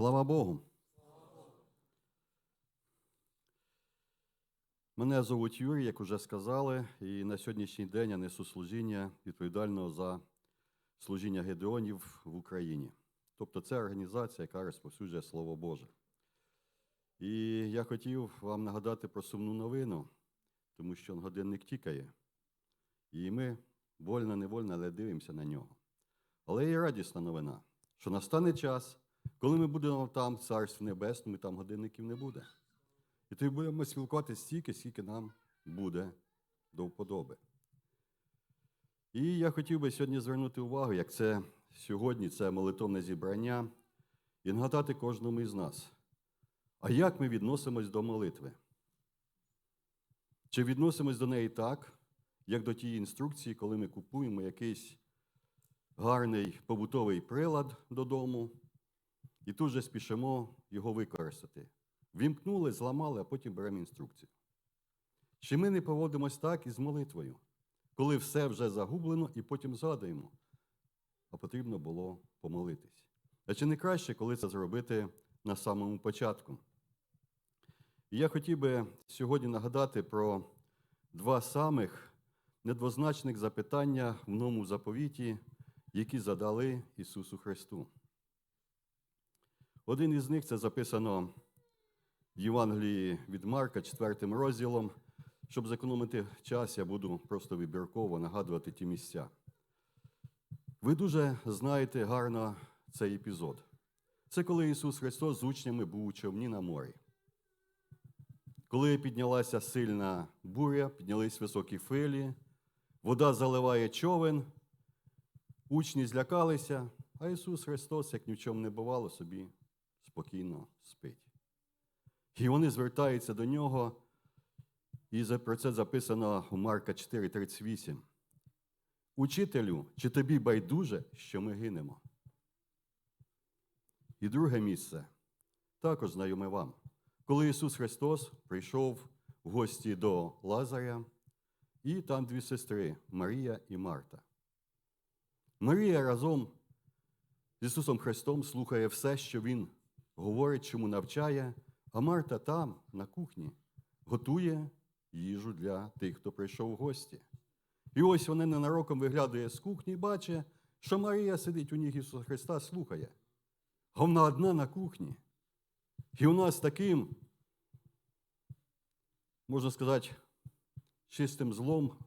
Слава Богу. Мене звуть Юрій, як вже сказали, і на сьогоднішній день я несу служіння відповідального за служіння Гедеонів в Україні. Тобто це організація, яка розповсюджує Слово Боже. І я хотів вам нагадати про сумну новину, тому що годинник тікає. І ми вольно, невольно, але дивимося на нього. Але є радісна новина, що настане час, коли ми будемо там, в Царстві Небесному, там годинників не буде. І тоді будемо спілкуватися стільки, скільки нам буде до вподоби. І я хотів би сьогодні звернути увагу, як це сьогодні це молитовне зібрання, і нагадати кожному із нас. А як ми відносимось до молитви? Чи відносимось до неї так, як до тієї інструкції, коли ми купуємо якийсь гарний побутовий прилад додому, і тут же спішимо його використати? Вімкнули, зламали, а потім беремо інструкцію. Чи ми не поводимось так із молитвою, коли все вже загублено і потім згадуємо, а потрібно було помолитись? А чи не краще, коли це зробити на самому початку? І я хотів би сьогодні нагадати про два самих недвозначних запитання в новому заповіті, які задали Ісусу Христу. Один із них це записано в Євангелії від Марка, 4 розділом. Щоб зекономити час, я буду просто вибірково нагадувати ті місця. Ви дуже знаєте гарно цей епізод. Це коли Ісус Христос з учнями був у човні на морі. Коли піднялася сильна буря, піднялись високі хвилі, вода заливає човен, учні злякалися, а Ісус Христос, як ні в чому не бувало, собі спокійно спить. І вони звертаються до нього, і про це записано у Марка 4,38. Учителю, чи тобі байдуже, що ми гинемо? І друге місце також знайоме вам. Коли Ісус Христос прийшов в гості до Лазаря, і там дві сестри Марія і Марта. Марія разом з Ісусом Христом слухає все, що Він говорить, чому навчає, а Марта там, на кухні, готує їжу для тих, хто прийшов в гості. І ось вона ненароком виглядає з кухні і бачить, що Марія сидить у ніг Ісуса Христа, слухає. А вона одна на кухні. І у нас таким, можна сказати, чистим злом,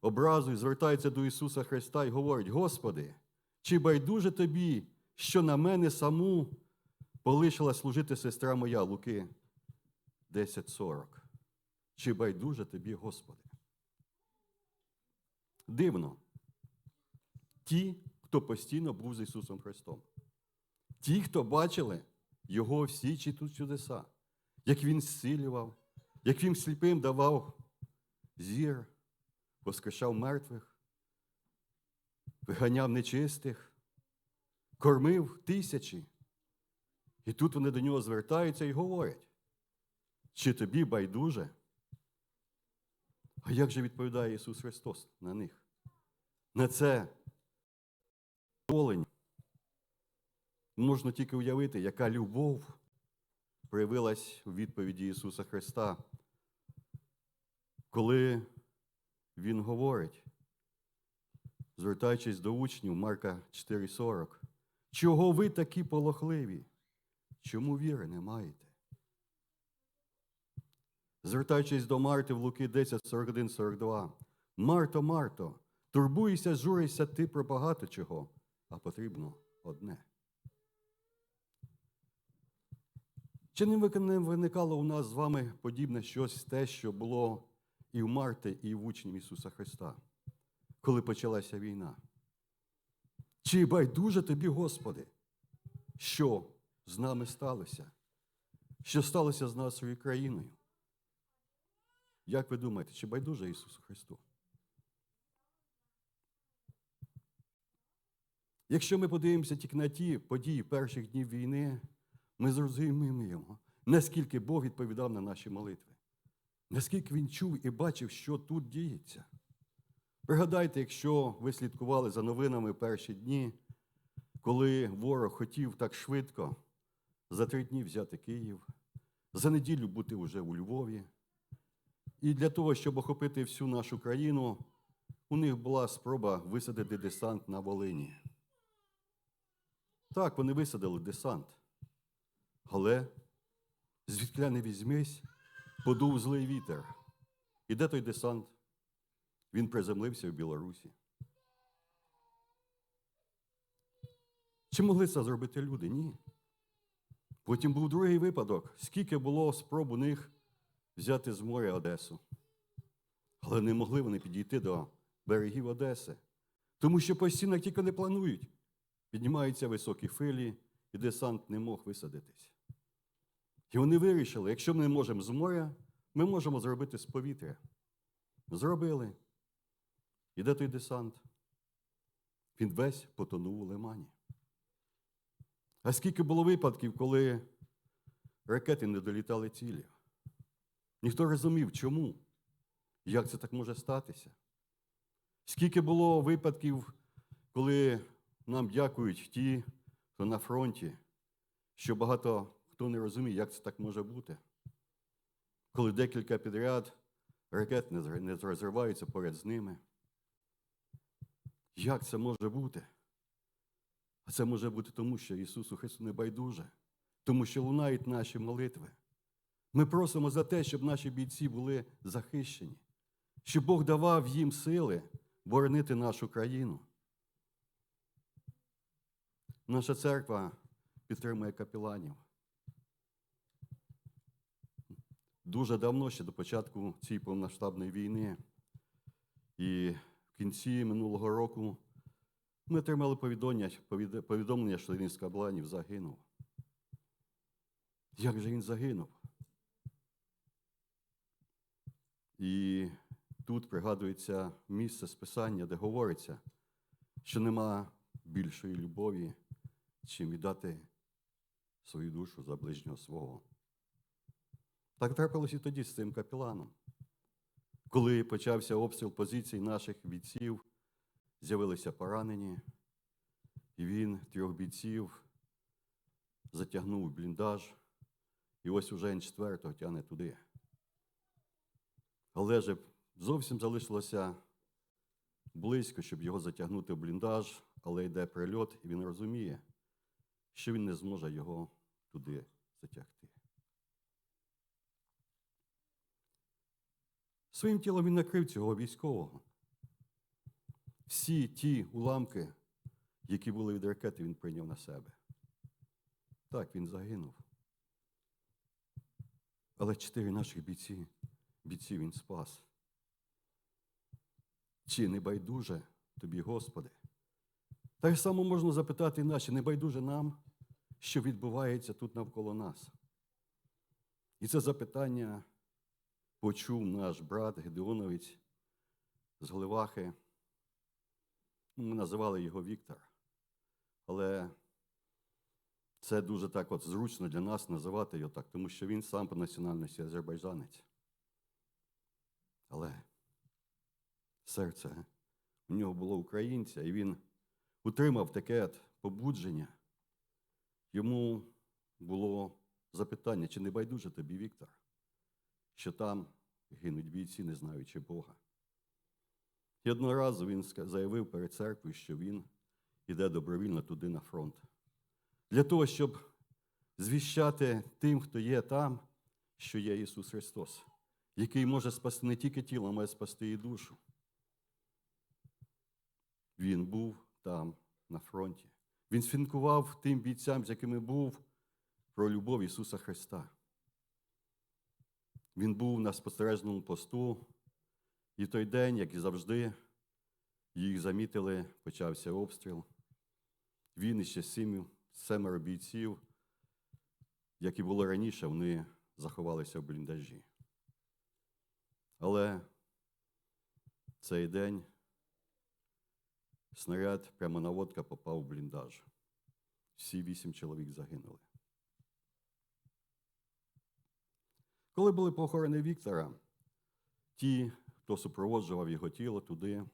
образою звертається до Ісуса Христа і говорить: Господи, чи байдуже тобі, що на мене саму полишила служити сестра моя Луки 10.40? Чи байдуже тобі, Господи? Дивно. Ті, хто постійно був з Ісусом Христом. Ті, хто бачили Його всі чи тут чудеса, як Він зцілював, як Він сліпим давав зір, воскрешав мертвих, виганяв нечистих, кормив тисячі. І тут вони до нього звертаються і говорять, чи тобі байдуже? А як же відповідає Ісус Христос на них? На це волень. Можна тільки уявити, яка любов проявилась у відповіді Ісуса Христа, коли Він говорить, звертаючись до учнів Марка 4,40, чого ви такі полохливі? Чому віри не маєте? Звертаючись до Марти в Луки 10, 41, 42. Марто, Марто, турбуйся, журися ти про багато чого, а потрібно одне. Чи не виникало у нас з вами подібне щось те, що було і в Марти, і в учнів Ісуса Христа, коли почалася війна? Чи байдуже тобі, Господи, що з нами сталося? Що сталося з нашою країною? Як ви думаєте, чи байдуже Ісусу Христу? Якщо ми подивимося тільки на ті події перших днів війни, ми зрозуміємо, наскільки Бог відповідав на наші молитви, наскільки Він чув і бачив, що тут діється. Пригадайте, якщо ви слідкували за новинами перші дні, коли ворог хотів так швидко за три дні взяти Київ, за неділю бути вже у Львові. І для того, щоб охопити всю нашу країну, у них була спроба висадити десант на Волині. Так, вони висадили десант. Але звідкля не візьмись, подув злий вітер. І де той десант? Він приземлився в Білорусі. Чи могли це зробити люди? Ні. Потім був другий випадок, скільки було спроб у них взяти з моря Одесу. Але не могли вони підійти до берегів Одеси, тому що по стінах тільки не планують. Піднімаються високі хвилі, і десант не мог висадитись. І вони вирішили, якщо ми не можемо з моря, ми можемо зробити з повітря. Зробили. І де той десант? Він весь потонув у лимані. А скільки було випадків, коли ракети не долітали цілі? Ніхто розумів, чому? Як це так може статися? Скільки було випадків, коли нам дякують ті, хто на фронті, що багато хто не розуміє, як це так може бути? Коли декілька підряд ракет не розриваються поряд з ними. Як це може бути? А це може бути тому, що Ісусу Христу не байдуже, тому що лунають наші молитви. Ми просимо за те, щоб наші бійці були захищені, щоб Бог давав їм сили боронити нашу країну. Наша церква підтримує капеланів. Дуже давно, ще до початку цієї повномасштабної війни, і в кінці минулого року ми отримали повідомлення, повідомлення, що один з капеланів загинув. Як же він загинув? І тут пригадується місце списання, де говориться, що нема більшої любові, чим віддати свою душу за ближнього свого. Так трапилось і тоді з цим капеланом. Коли почався обстріл позицій наших бійців, з'явилися поранені, і він трьох бійців затягнув бліндаж, і ось уже Н4 тягне туди. Але ж зовсім залишилося близько, щоб його затягнути в бліндаж, але йде прильот, і він розуміє, що він не зможе його туди затягти. Своїм тілом він накрив цього військового. Всі ті уламки, які були від ракети, він прийняв на себе. Так, він загинув. Але чотири наших бійці, бійців він спас. Чи не байдуже тобі, Господи? Так само можна запитати наші, не байдуже нам, що відбувається тут навколо нас. І це запитання почув наш брат Гедеоновець з Гливахи. Ну, Ми називали його Віктор. Але це дуже так от зручно для нас називати його так, тому що він сам по національності азербайджанець. Але серце у нього було українця, і він утримав таке от побудження. Йому було запитання, чи не байдуже тобі, Віктор, що там гинуть бійці, не знаючи Бога. І одного разу він заявив перед церквою, що він йде добровільно туди на фронт. Для того, щоб звіщати тим, хто є там, що є Ісус Христос, який може спасти не тільки тіло, а має спасти і душу. Він був там на фронті. Він свідкував тим бійцям, з якими був, про любов Ісуса Христа. Він був на спостережному посту, і той день, як і завжди, їх замітили, почався обстріл. Він іще сім, семеро бійців, як і було раніше, вони заховалися в бліндажі. Але цей день снаряд прямо наводка попав в бліндаж. Всі вісім чоловік загинули. Коли були похорони Віктора, ті, хто супроводжував його тіло туди,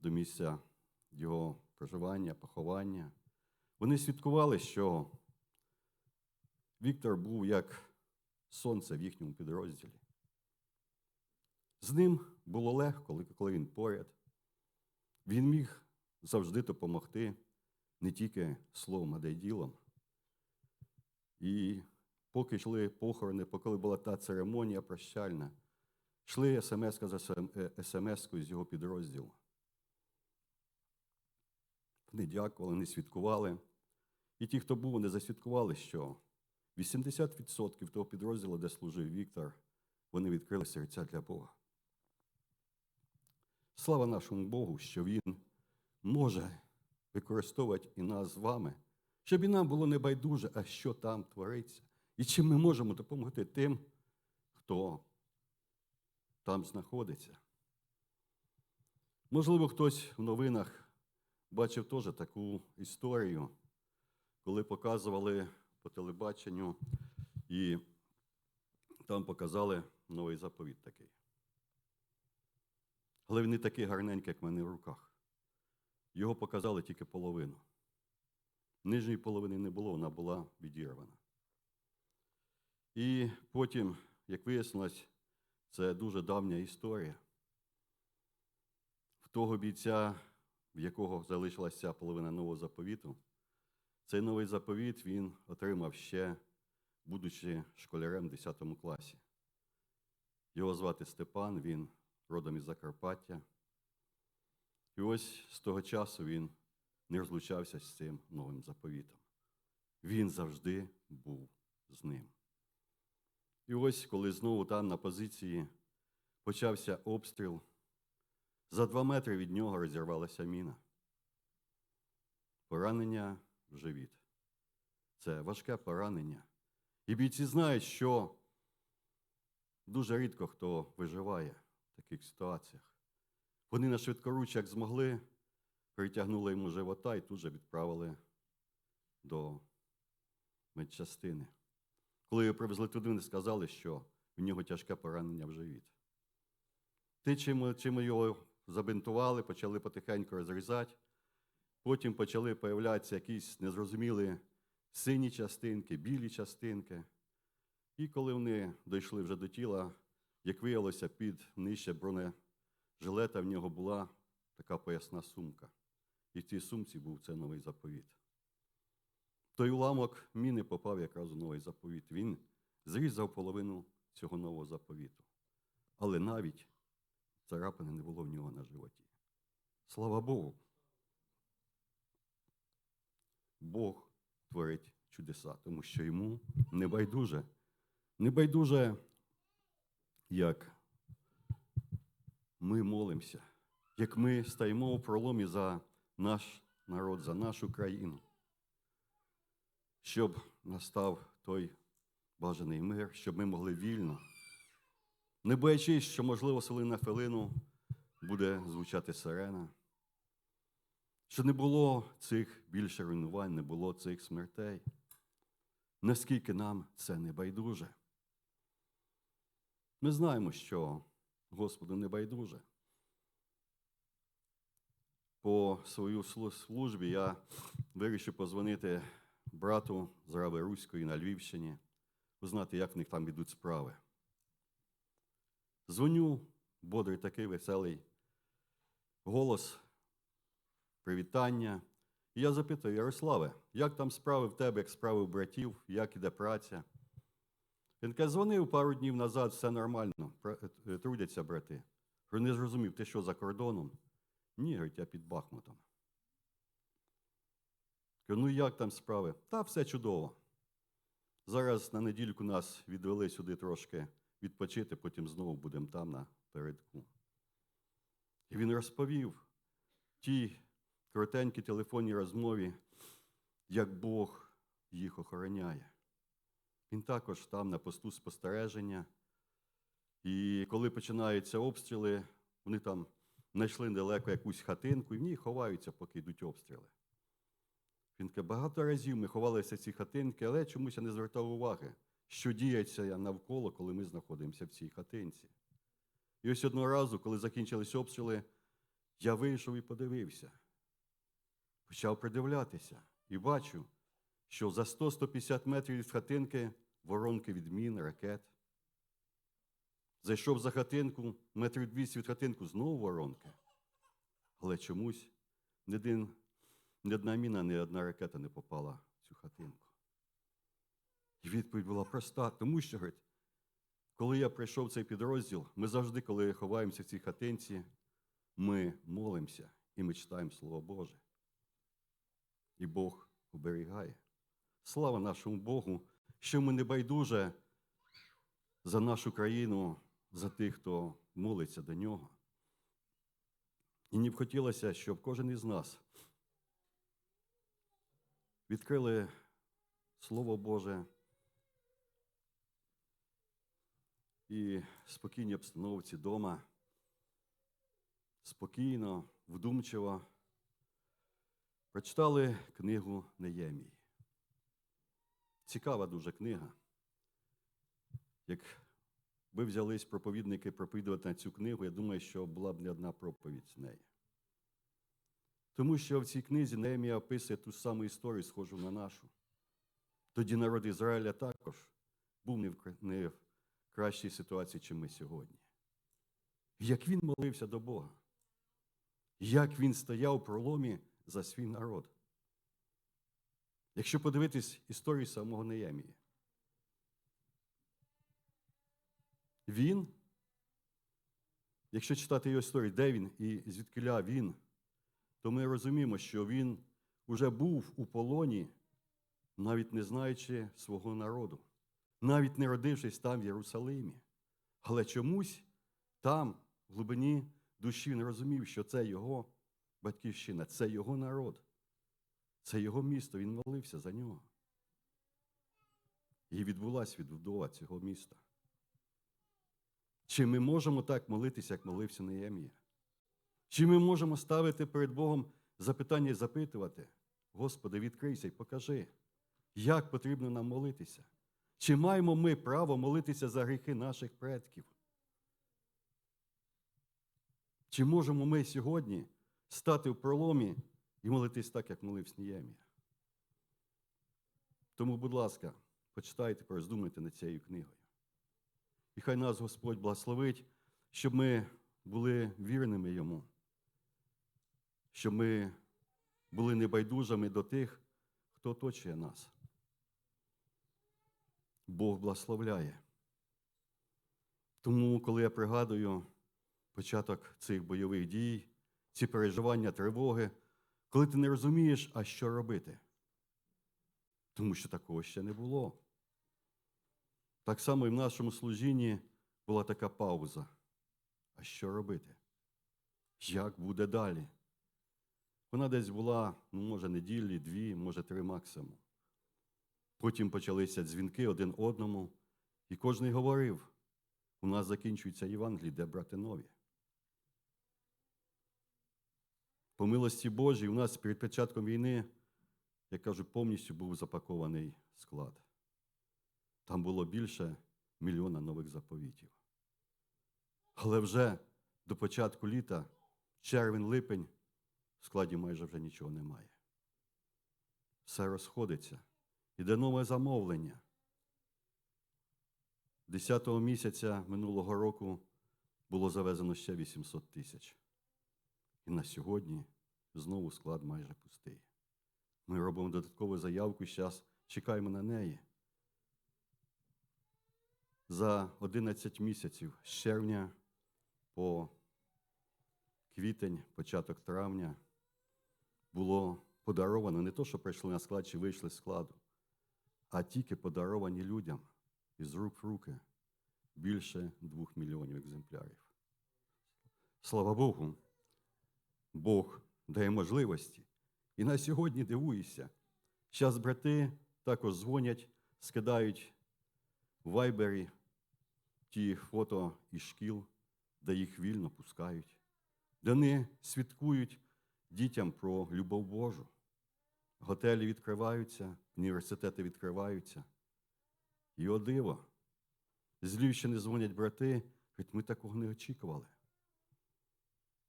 до місця його проживання, поховання, вони свідкували, що Віктор був як сонце в їхньому підрозділі. З ним було легко, коли- він поряд. Він міг завжди допомогти не тільки словом, а й ділом. І поки йшли похорони, поки була та церемонія прощальна, йшли смс за смс з його підрозділу. Вони дякували, вони святкували. І ті, хто був, вони засвідкували, що 80% того підрозділу, де служив Віктор, вони відкрили серця для Бога. Слава нашому Богу, що Він може використовувати і нас з вами, щоб і нам було не байдуже, а що там твориться, і чим ми можемо допомогти тим, хто там знаходиться. Можливо, хтось в новинах бачив теж таку історію, коли показували по телебаченню, і там показали новий заповіт такий. Але він не такий гарненький, як в мене в руках. Його показали тільки половину. Нижньої половини не було, вона була відірвана. І потім, як вияснилось, це дуже давня історія. В того бійця, в якого залишилася половина нового заповіту, цей новий заповіт він отримав ще, будучи школярем в 10 класі. Його звати Степан, він родом із Закарпаття. І ось з того часу він не розлучався з цим новим заповітом. Він завжди був з ним. І ось, коли знову там на позиції почався обстріл, за два метри від нього розірвалася міна. Поранення в живіт. Це важке поранення. І бійці знають, що дуже рідко хто виживає в таких ситуаціях. Вони на швидкоруч, як змогли, притягнули йому живота і тут же відправили до медчастини. Коли його привезли туди, вони сказали, що в нього тяжке поранення в живіт. Те, чим, чим його забинтували, почали потихеньку розрізати. Потім почали появлятися якісь незрозумілі сині частинки, білі частинки. І коли вони дійшли вже до тіла, як виявилося, під нижче бронежилета в нього була така поясна сумка. І в цій сумці був це новий заповіт. Той уламок міни попав якраз у новий заповіт. Він зрізав половину цього нового заповіту. Але навіть царапини не було в нього на животі. Слава Богу. Бог творить чудеса, тому що йому не байдуже. Не байдуже, як ми молимося, як ми стаємо у проломі за наш народ, за нашу країну, щоб настав той бажаний мир, щоб ми могли вільно, не боячись, що, можливо, селина на хвилину буде звучати сирена, що не було цих більше руйнувань, не було цих смертей. Наскільки нам це не байдуже? Ми знаємо, що Господу не байдуже. По свою службі я вирішив позвонити брату з Рави Руської на Львівщині, узнати, як в них там ідуть справи. Дзвоню, бодрий такий веселий голос, привітання. І я запитую, Ярославе, як там справи в тебе, як справи в братів, як іде праця? Він каже, дзвонив пару днів назад, все нормально, е, трудяться брати. Говорю, не зрозумів, ти що за кордоном? Ні, говорить, я під Бахмутом. Кажу, ну як там справи? Та все чудово. Зараз на недільку нас відвели сюди трошки відпочити, потім знову будемо там напередку. І він розповів тій коротенькій телефонній розмові, як Бог їх охороняє. Він також там на посту спостереження. І коли починаються обстріли, вони там знайшли недалеко якусь хатинку і в ній ховаються, поки йдуть обстріли. Він каже, багато разів ми ховалися в ці хатинки, але чомусь я не звертав уваги, що діється навколо, коли ми знаходимося в цій хатинці. І ось одного разу, коли закінчились обстріли, я вийшов і подивився. Почав придивлятися і бачу, що за 100-150 метрів від хатинки воронки від мін, ракет. Зайшов за хатинку, метрів 200 від хатинку, знову воронки. Але чомусь ні, один, ні одна міна, ні одна ракета не попала в цю хатинку. І відповідь була проста, тому що, говорить, коли я прийшов в цей підрозділ, ми завжди, коли ховаємося в цій хатинці, ми молимося і ми читаємо Слово Боже. І Бог оберігає. Слава нашому Богу, що ми не байдуже за нашу країну, за тих, хто молиться до нього. І мені б хотілося, щоб кожен із нас відкрили Слово Боже і в спокійній обстановці вдома, спокійно, вдумчиво прочитали книгу Неємії. Цікава дуже книга. Як ви взялись проповідники проповідувати на цю книгу, я думаю, що була б не одна проповідь з неї. Тому що в цій книзі Неемія описує ту саму історію, схожу на нашу. Тоді народ Ізраїля також був не в, не в кращій ситуації, чим ми сьогодні. Як він молився до Бога, як він стояв у проломі за свій народ. Якщо подивитись історію самого Неємії, він, якщо читати його історію, де він і звідкиля він, то ми розуміємо, що він уже був у полоні, навіть не знаючи свого народу, навіть не родившись там в Єрусалимі. Але чомусь там, в глибині душі, він розумів, що це його батьківщина, це його народ, це його місто, він молився за нього. І відбулася відбудова цього міста. Чи ми можемо так молитися, як молився Неємія? Чи ми можемо ставити перед Богом запитання і запитувати, Господи, відкрийся і покажи, як потрібно нам молитися? Чи маємо ми право молитися за гріхи наших предків? Чи можемо ми сьогодні стати в проломі і молитись так, як молився Неємія? Тому, будь ласка, почитайте, пороздумайте над цією книгою. І хай нас Господь благословить, щоб ми були вірними Йому, щоб ми були небайдужими до тих, хто оточує нас. Бог благословляє. Тому, коли я пригадую початок цих бойових дій, ці переживання, тривоги, коли ти не розумієш, а що робити, тому що такого ще не було. Так само і в нашому служінні була така пауза. А що робити? Як буде далі? Вона десь була, ну, може, неділі, дві, може, три максимум. Потім почалися дзвінки один одному, і кожен говорив: у нас закінчується Євангелій, де брати нові. По милості Божій, у нас перед початком війни, як кажу, повністю був запакований склад. Там було більше мільйона нових заповітів. Але вже до початку літа, червень-липень, в складі майже вже нічого немає. Все розходиться. Іде нове замовлення. 10-го місяця минулого року було завезено ще 800 тисяч. І на сьогодні знову склад майже пустий. Ми робимо додаткову заявку, зараз чекаємо на неї. За 11 місяців з червня по квітень, початок травня було подаровано не то, що прийшли на склад чи вийшли з складу, а тільки подаровані людям із рук в руки більше двох мільйонів екземплярів. Слава Богу, Бог дає можливості. І на сьогодні дивуюся. Зараз брати також дзвонять, скидають в вайбері ті фото із шкіл, де їх вільно пускають, де вони свідкують дітям про любов Божу. Готелі відкриваються, університети відкриваються. І о диво, з Львівщини дзвонять брати, кажуть, ми такого не очікували.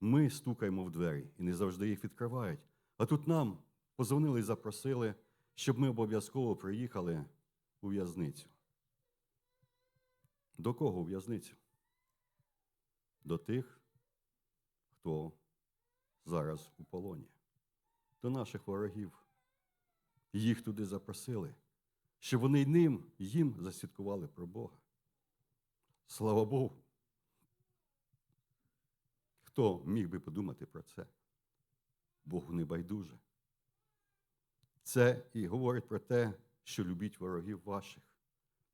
Ми стукаємо в двері і не завжди їх відкривають. А тут нам позвонили і запросили, щоб ми обов'язково приїхали у в'язницю. До кого у в'язницю? До тих, хто зараз у полоні, до наших ворогів. Їх туди запросили, щоб вони ним їм засвідкували про Бога. Слава Богу. Хто міг би подумати про це? Богу не байдуже. Це і говорить про те, що любіть ворогів ваших.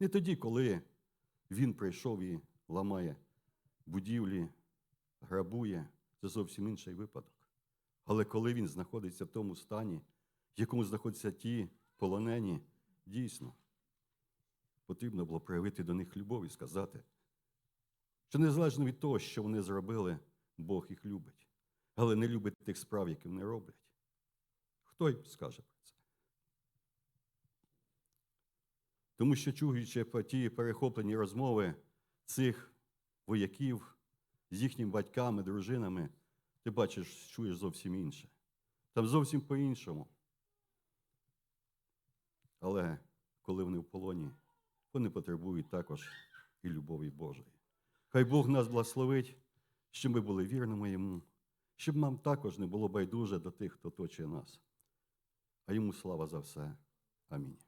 Не тоді, коли він прийшов і ламає будівлі, грабує, це зовсім інший випадок. Але коли він знаходиться в тому стані, в якому знаходяться ті полонені, дійсно, потрібно було проявити до них любов і сказати, що незалежно від того, що вони зробили, Бог їх любить, але не любить тих справ, які вони роблять. Хто й скаже про це? Тому що, чуючи по ті перехоплені розмови цих вояків з їхніми батьками, дружинами, ти бачиш, чуєш зовсім інше. Там зовсім по-іншому. Але коли вони в полоні, вони потребують також і любові Божої. Хай Бог нас благословить, щоб ми були вірними йому, щоб нам також не було байдуже до тих, хто точує нас. А йому слава за все. Амінь.